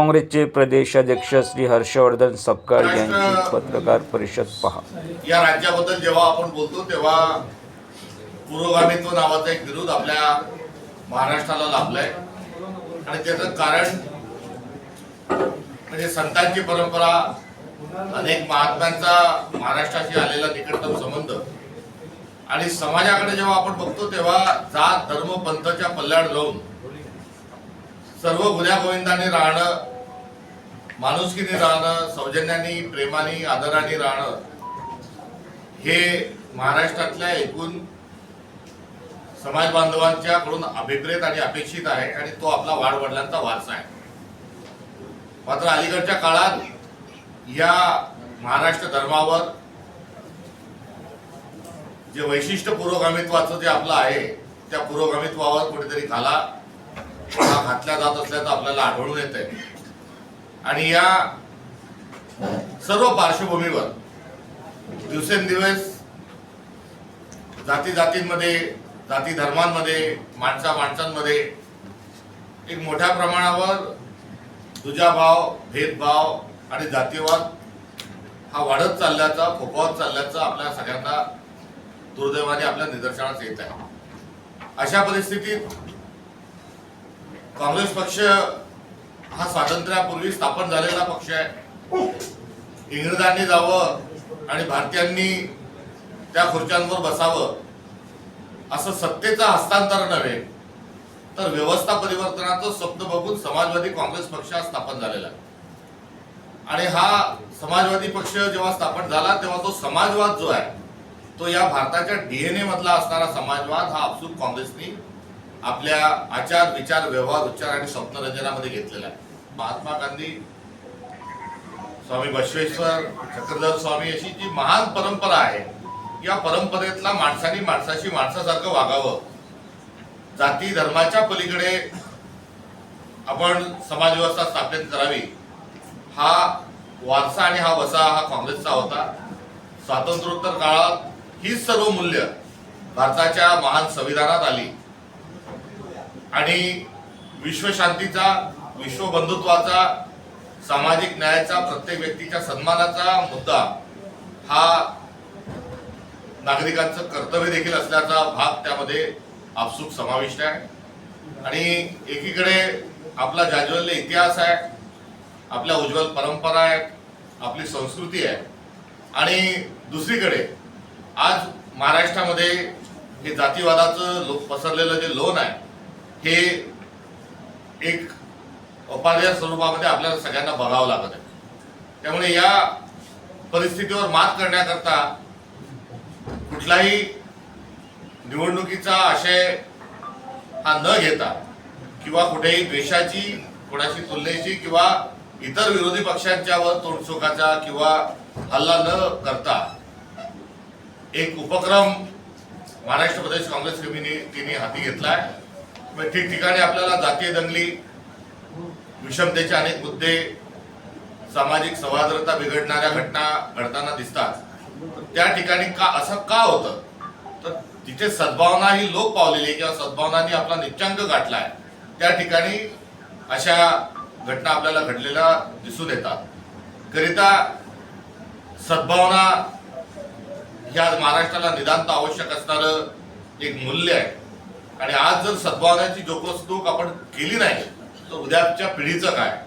काँग्रेसचे प्रदेशाध्यक्ष श्री हर्षवर्धन सपकाळ यांची पत्रकार परिषद पहा. या राज्याबद्दल जेव्हा आपण बोलतो तेव्हा पुरोगामित्व नावाचा एक विरोध आपल्या महाराष्ट्राला लाभलाय. आणि त्याचं कारण म्हणजे संतांची परंपरा अनेक महात्म्यांचा महाराष्ट्राशी आलेला निकटतम संबंध. आणि समाजाकडे जेव्हा आपण बघतो तेव्हा जात धर्म पंथच्या पल्ल्याड जाऊन सर्व गुन्ह्या गोविंदाने राहणं माणुसकीने राहणं सौजन्याने प्रेमाने आदराने राहणं हे महाराष्ट्रातल्या एकूण समाज बांधवांच्या कडून अभिप्रेत आणि अपेक्षित आहे आणि तो आपला वाढवडिलांचा वारसा आहे. मात्र अलीकडच्या काळात या महाराष्ट्र धर्मावर जे वैशिष्ट्य पुरोगामित्वाचं जे आपलं आहे त्या पुरोगामित्वावर कुठेतरी घाला. हा घातल्या जात असल्याचं आपल्याला आढळून येत आहे आणि या सर्व पार्श्वभूमीवर दिवसेंदिवस जाती जातींमध्ये जाती धर्मांमध्ये माणसा माणसांमध्ये एक मोठ्या प्रमाणावर दुजाभाव भेदभाव आणि जातीवाद हा वाढत चालल्याचा फोफावत चालल्याचा आपल्या सगळ्यांना दुर्दैवाने आपल्या निदर्शनास येत आहे. अशा परिस्थितीत काँग्रेस पक्ष हा स्वातंत्र्यापूर्वी स्थापन झालेला पक्ष आहे. इंग्रजांनी जावं आणि भारतीयांनी त्या खुर्च्यांवर बसावं असं सत्तेचं हस्तांतरण नव्हे तर व्यवस्था परिवर्तनाचं स्वप्न बघून समाजवादी काँग्रेस पक्ष हा स्थापन झालेला आहे. आणि हा समाजवादी पक्ष जेव्हा स्थापन झाला तेव्हा तो समाजवाद जो आहे तो या भारताच्या डीएनए मधला असणारा समाजवाद हा आपसूक काँग्रेसनी आपल्या आचार विचार व्यवहार उच्चार आणि स्वप्नरंजनामध्ये घेतलेला आहे. महात्मा गांधी स्वामी बसवेश्वर चक्रधर स्वामी अशी जी महान परंपरा आहे या परंपरेतला माणसाने माणसाशी माणसासारखं वागावं. जाती धर्माच्या पलीकडे आपण समाजव्यवस्था स्थापित करावी. हा वारसा आणि हा वसा हा काँग्रेसचा होता. स्वातंत्र्योत्तर काळात हीच सर्व मूल्य भारताच्या महान संविधानात आली. आणि विश्वशांतीचा विश्वबंधुत्वाचा सामाजिक न्यायाचा प्रत्येक व्यक्तीच्या सन्मानाचा मुद्दा हा नागरिकांचं कर्तव्य देखील असल्याचा भाग त्यामध्ये आपसूक समाविष्ट आहे. आणि एकीकडे आपला जाज्वल्य इतिहास आहे आपल्या उज्ज्वल परंपरा आहेत आपली संस्कृती आहे. आणि दुसरीकडे आज महाराष्ट्रामध्ये हे जातीवादाचं लो पसरलेलं जे लोन आहे हे एक अपार्य स्वरूपामध्ये आपल्याला सगळ्यांना बघावं लागत आहे. त्यामुळे या परिस्थितीवर मात करण्याकरता कुठलाही निवडणुकीचा आशय हा न घेता किंवा कुठेही द्वेषाची कोणाशी तुलनेची किंवा इतर विरोधी पक्षांच्यावर तोडसोकाचा किंवा हल्ला न करता एक उपक्रम महाराष्ट्र प्रदेश काँग्रेस कमिटीने हाती घेतलाय आहे. ठिकठिकाणी आपल्याला जातीय दंगली विषमतेचे अनेक मुद्दे सामाजिक सौहार्दता बिघडणाऱ्या घटना घडताना दिसतात. त्या ठिकाणी का असं का होतं? तर तिथे सद्भावना ही लोक पावलेली किंवा सद्भावनांनी आपला निच्चांक गाठलाय. त्या ठिकाणी अशा घटना आपल्याला घडलेल्या दिसून येतात. करिता सद्भावना ह्या महाराष्ट्राला निदांत आवश्यक असणारं एक मूल्य आहे. आणि आज जर सद्भावनाची जोपासणूक आपण केली नाही तर उद्याच्या पिढीचं काय?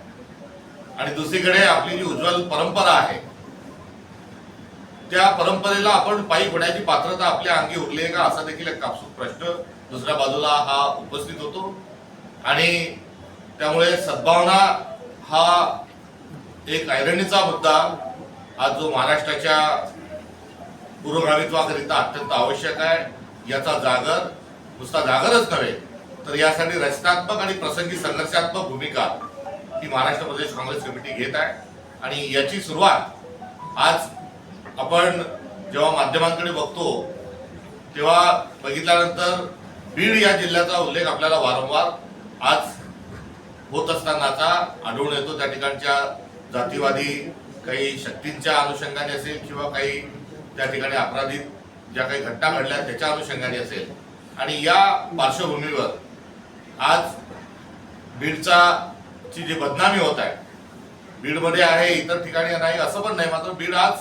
आणि दुसरीकडे आपली जी उज्ज्वल परंपरा आहे त्या परंपरेला आपण पायी होण्याची पात्रता आपल्या अंगी उरली आहे का? असा देखील एक कापसूक प्रश्न दुसऱ्या बाजूला हा उपस्थित होतो. आणि त्यामुळे सद्भावना हा एक ऐरणीचा मुद्दा आज जो महाराष्ट्राच्या पुरोगामित्वाकरिता अत्यंत आवश्यक आहे याचा जागर नुसता जागरच नव्हे. तर यासाठी रचनात्मक आणि प्रसंगी संघर्षात्मक भूमिका ही महाराष्ट्र प्रदेश काँग्रेस कमिटी घेत आहे. आणि याची सुरुवात आज आपण जेव्हा माध्यमांकडे बघतो तेव्हा बघितल्यानंतर बीड या जिल्ह्याचा उल्लेख आपल्याला वारंवार आज होत असतानाचा आढळून येतो. त्या ठिकाणच्या जातीवादी काही शक्तींच्या अनुषंगाने असेल किंवा काही त्या ठिकाणी अपराधित ज्या काही घटना घडल्या त्याच्या अनुषंगाने असेल. आणि या पार्श्वभूमीवर आज बीडचा ची जी बदनामी होत आहे बीडमध्ये आहे इतर ठिकाणी नाही असं पण नाही मात्र बीड आज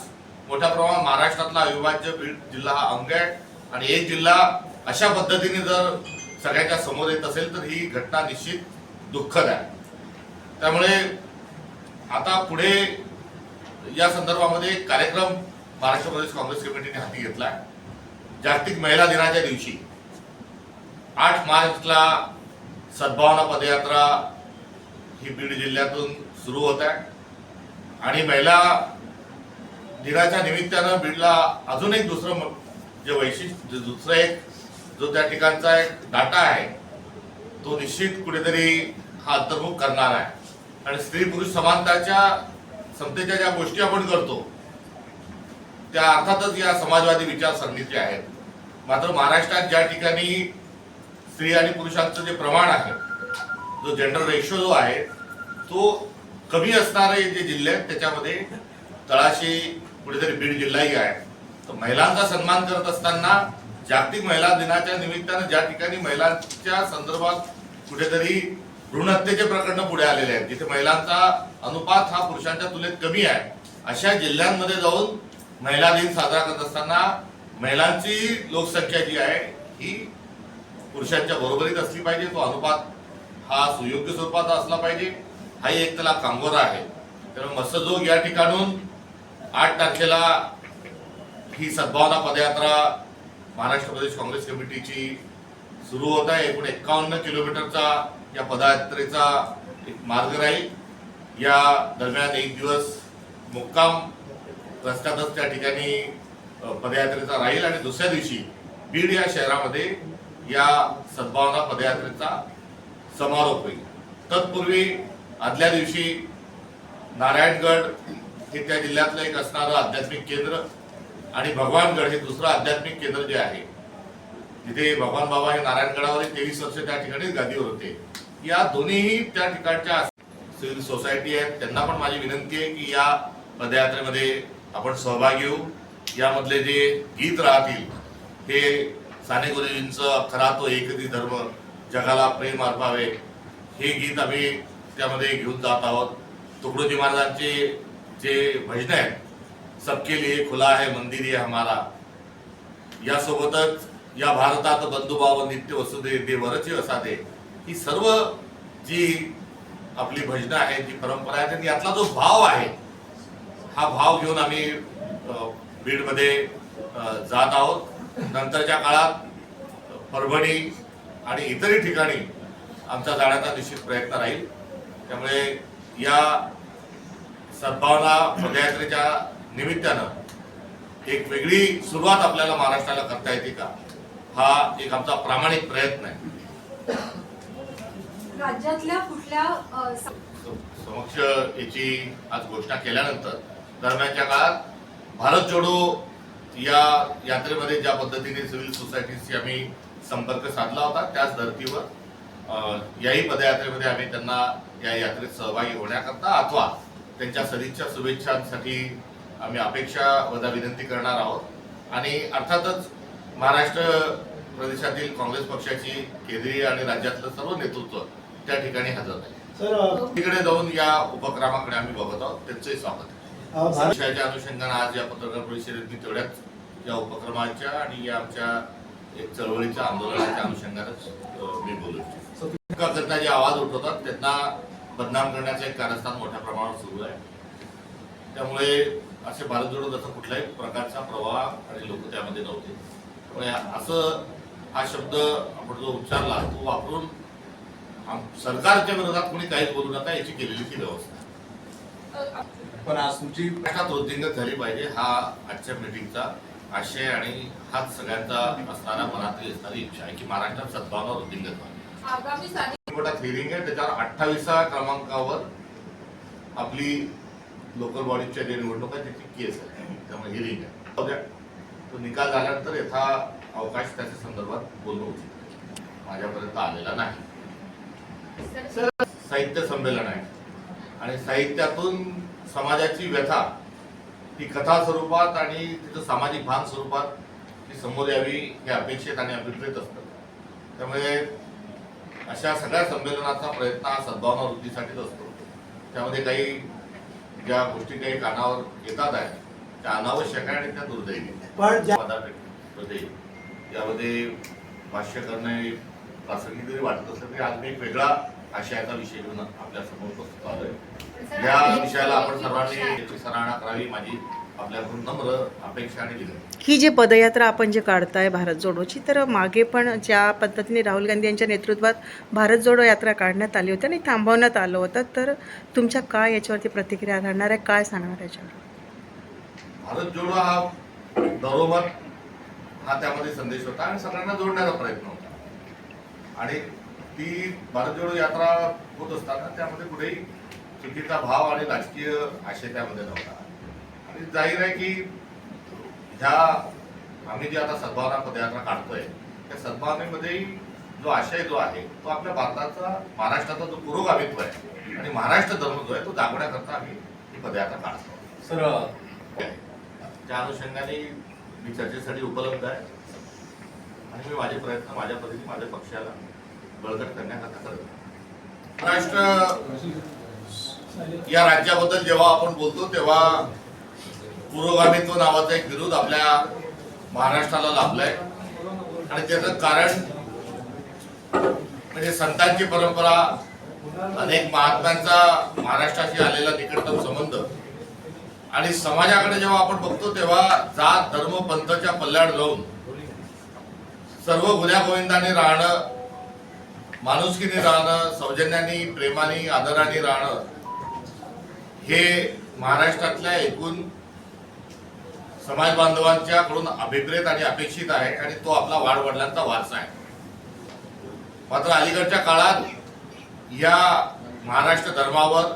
मोठ्या प्रमाणात महाराष्ट्रातला अविभाज्य बीड जिल्हा हा अंग आहे. आणि एक जिल्हा अशा पद्धतीने जर सगळ्यांच्या समोर येत असेल तर ही घटना निश्चित दुःखद आहे. त्यामुळे आता पुढे या संदर्भामध्ये एक कार्यक्रम महाराष्ट्र प्रदेश काँग्रेस कमिटीने हाती घेतला आहे. जागतिक महिला दिनाच्या दिवशी. आठ मार्चला सद्भावना पदयात्रा ही बीड जिल्ह्यातून सुरू होत आहे. आणि महिला दिनाच्या निमित्तानं बीडला अजून एक दुसरं जे वैशिष्ट्य जे दुसरं एक जो त्या ठिकाणचा एक डाटा आहे तो निश्चित कुठेतरी हा अंतर्मुख करणार आहे. आणि स्त्री पुरुष समानताच्या समतेच्या ज्या गोष्टी आपण करतो त्या अर्थातच या समाजवादी विचारसरणीचे आहेत. मात्र महाराष्ट्रात ज्या ठिकाणी स्त्री आणि पुरुषांचं जे प्रमाण आहे जो जेंडर रेशो जो आहे तो कमी असणारे जे जिल्हे आहेत त्याच्यामध्ये तळाशी कुठेतरी बीड जिल्हाही आहे. तर महिलांचा सन्मान करत असताना जागतिक महिला दिनाच्या निमित्तानं ज्या ठिकाणी महिलांच्या संदर्भात कुठेतरी भ्रूणहत्येचे प्रकरण पुढे आलेले आहेत जिथे महिलांचा अनुपात हा पुरुषांच्या तुलनेत कमी आहे अशा जिल्ह्यांमध्ये जाऊन महिला दिन साजरा करत असताना महिलांची लोकसंख्या जी आहे ही पुरुषांच्या बरोबरीत असली पाहिजे. तो अनुपात हा सुयोग्य स्वरूपाचा असला पाहिजे. हाही एक त्याला कांगोरा आहे. तर मत्स्यजोग या ठिकाणून आठ तारखेला ही सद्भावना पदयात्रा महाराष्ट्र प्रदेश काँग्रेस कमिटीची सुरू होत आहे. एकूण एकावन्न किलोमीटरचा या पदयात्रेचा एक मार्ग राहील. या दरम्यान एक दिवस मुक्काम रस्त्यातच त्या ठिकाणी पदयात्रेचा राहील. आणि दुसऱ्या दिवशी बीड या शहरामध्ये या सद्भावना पदयात्रेचा समारोप होईल. तत्पूर्वी आदल्या दिवशी नारायणगड हे त्या जिल्ह्यातलं एक असणारं आध्यात्मिक केंद्र आणि भगवानगड हे दुसरं आध्यात्मिक केंद्र जे आहे जिथे भगवान बाबा हे नारायणगडावर तेवीस वर्ष त्या ठिकाणी गादीवर होते. या दोन्हीही त्या ठिकाणच्या सिव्हिल सोसायटी आहेत. त्यांना पण माझी विनंती आहे की या पदयात्रेमध्ये आपण सहभागी होऊ. यामधले जे गीत राहतील हे साने गुरुजींचं खरा तो एकती धर्म जगाला प्रेम अर्पावे हे गीत आम्ही त्यामध्ये घेऊन जात आहोत. तुकडोजी महाराजांचे जे भजन आहेत सबके लिए खुला है मंदिर आहे हमारा. यासोबतच या भारतात बंधुभाव नित्य वसुदे देवरची असादे ही सर्व जी आपली भजनं आहेत जी परंपरा आहे आणि यातला जो भाव आहे हा भाव घेऊन आम्ही बीडमध्ये जात आहोत. नंतरच्या काळात परभणी आणि इतरही ठिकाणी आमचा जाण्याचा निश्चित प्रयत्न राहील. त्यामुळे या सद्भावना पदयात्रेच्या निमित्तानं एक वेगळी सुरुवात आपल्याला महाराष्ट्राला करता येते का? हा एक आमचा प्रामाणिक प्रयत्न आहे. राज्यातल्या कुठल्या समक्ष याची आज घोषणा केल्यानंतर दरम्यानच्या काळात भारत जोडो या यात्रेमध्ये ज्या पद्धतीने सिव्हिल सोसायटीशी आम्ही संपर्क साधला होता त्याच धर्तीवर याही पदयात्रेमध्ये आम्ही त्यांना या यात्रेत सहभागी होण्याकरता अथवा त्यांच्या सदिच्छा शुभेच्छांसाठी आम्ही अपेक्षा वजा विनंती करणार आहोत. आणि अर्थातच महाराष्ट्र प्रदेशातील काँग्रेस पक्षाची केंद्रीय आणि राज्यातलं सर्व नेतृत्व त्या ठिकाणी हजर आहे. तिकडे जाऊन या उपक्रमाकडे आम्ही बघत आहोत. त्यांचंही स्वागत आहे. विषयाच्या अनुषंगाने आज या पत्रकार परिषदेत मी तेवढ्याच या उपक्रमाच्या आणि या आमच्या एक चळवळीच्या आंदोलनाच्या अनुषंगानेच मी बोलू इच्छितो करता जे आवाज उठवतात त्यांना बदनाम करण्याचं एक कारस्थान मोठ्या प्रमाणावर सुरू आहे. त्यामुळे असे भारत जोडो जसा कुठल्याही प्रकारचा प्रवाह आणि लोक त्यामध्ये नव्हते. त्यामुळे असं हा शब्द आपण जो उच्चारला तो वापरून सरकारच्या विरोधात कोणी काहीच बोलू नका याची केलेली ती व्यवस्था. पण आज तुमची महाराष्ट्रात वृद्धिंगत झाली पाहिजे हा आजच्या मीटिंगचा आशय आणि हाच सगळ्यांचा असणारा मनातली असणारी इच्छा आहे की महाराष्ट्रात सद्भावना वृद्धिंगत व्हावी. हिअरिंग आहे त्याच्यावर अठ्ठावीसा क्रमांकावर आपली लोकल बॉडीच्या जे निवडणूक आहे त्याची केस आहे. त्यामुळे हिअरिंग आहे. तो निकाल झाल्यानंतर यथा अवकाश त्याच्या संदर्भात बोलणं उचित. माझ्यापर्यंत आलेला नाही. साहित्य संमेलन आहे. आणि साहित्यातून समाजाची व्यथा ही कथा स्वरूपात आणि तिचं सामाजिक भान स्वरूपात ती समोर यावी हे अपेक्षित आणि अभिप्रेत असतं. त्यामुळे अशा सगळ्या संमेलनाचा प्रयत्न हा सद्भावना वृद्धीसाठीच असतो. त्यामध्ये काही ज्या गोष्टी काही कानावर येतात आहे त्या अनावश्यक आहे आणि त्या दुर्दैवी यामध्ये भाष्य करणे प्रासंगिक जरी वाटत असलं तरी आज मी एक वेगळा आशयाचा विषय घेऊन आपल्यासमोर उपस्थित आलोय. या विषयाला आपण सर्वांनी याची सराहना करावी माझी आपल्याकडून नम्र अपेक्षा आणि विनंती. ही जी पदयात्रा आपण जे काढताय भारत जोडोची तर मागे पण ज्या पद्धतीने राहुल गांधी यांच्या नेतृत्वात भारत जोडो यात्रा काढण्यात आली होती आणि थांबवण्यात आलं होतं तर तुमच्या काय याच्यावरती प्रतिक्रिया राहणार आहे? काय सांगणार याच्यावर? भारत जोडो हा दरोमत हा त्यामध्ये संदेश होता आणि सगळ्यांना जोडण्याचा प्रयत्न होता. आणि ती भारत जोडो यात्रा होत असताना त्यामध्ये कुठेही चुकीचा भाव आणि राजकीय आशय त्यामध्ये नव्हता. आणि जाहीर आहे की ह्या आम्ही जी आता सद्भावना पदयात्रा काढतोय त्या सद्भावनेमध्ये जो आशय जो आहे तो आपल्या भारताचा महाराष्ट्राचा जो पुरोगामित्व आहे आणि महाराष्ट्र धर्म जो आहे तो दाखवण्याकरता आम्ही ही पदयात्रा काढतो सर त्या अनुषंगाने मी चर्चेसाठी उपलब्ध आहे. आणि मी माझे प्रयत्न माझ्या पद्धतीने माझ्या पक्षाला बळकट करण्याकरता करत महाराष्ट्र या राज्याबद्दल जेव्हा आपण बोलतो तेव्हा पुरोगामित्व नावाचा एक विरोध आपल्या महाराष्ट्राला लाभलाय. आणि त्याचं कारण म्हणजे संतांची परंपरा अनेक महात्म्यांचा महाराष्ट्राशी आलेला निकटतम संबंध. आणि समाजाकडे जेव्हा आपण बघतो तेव्हा जात धर्म पंथच्या पल्ल्याड जाऊन सर्व गुन्ह्या गोविंदाने राहणं माणुसकीने राहणं सौजन्याने प्रेमाने आदराने राहणं हे महाराष्ट्रातल्या एकूण समाज बांधवांच्याकडून अभिप्रेत आणि अपेक्षित आहे आणि तो आपला वाढवडिलांचा वारसा आहे. मात्र अलीकडच्या काळात या महाराष्ट्र धर्मावर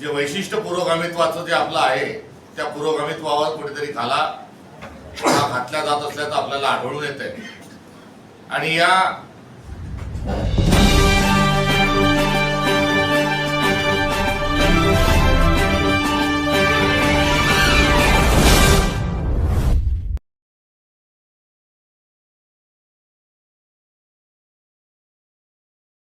जे वैशिष्ट्य पुरोगामित्वाचं जे आपलं आहे त्या पुरोगामित्वावर कुठेतरी घाला घातल्या जात असल्याचं आपल्याला आढळून येत आहे आणि या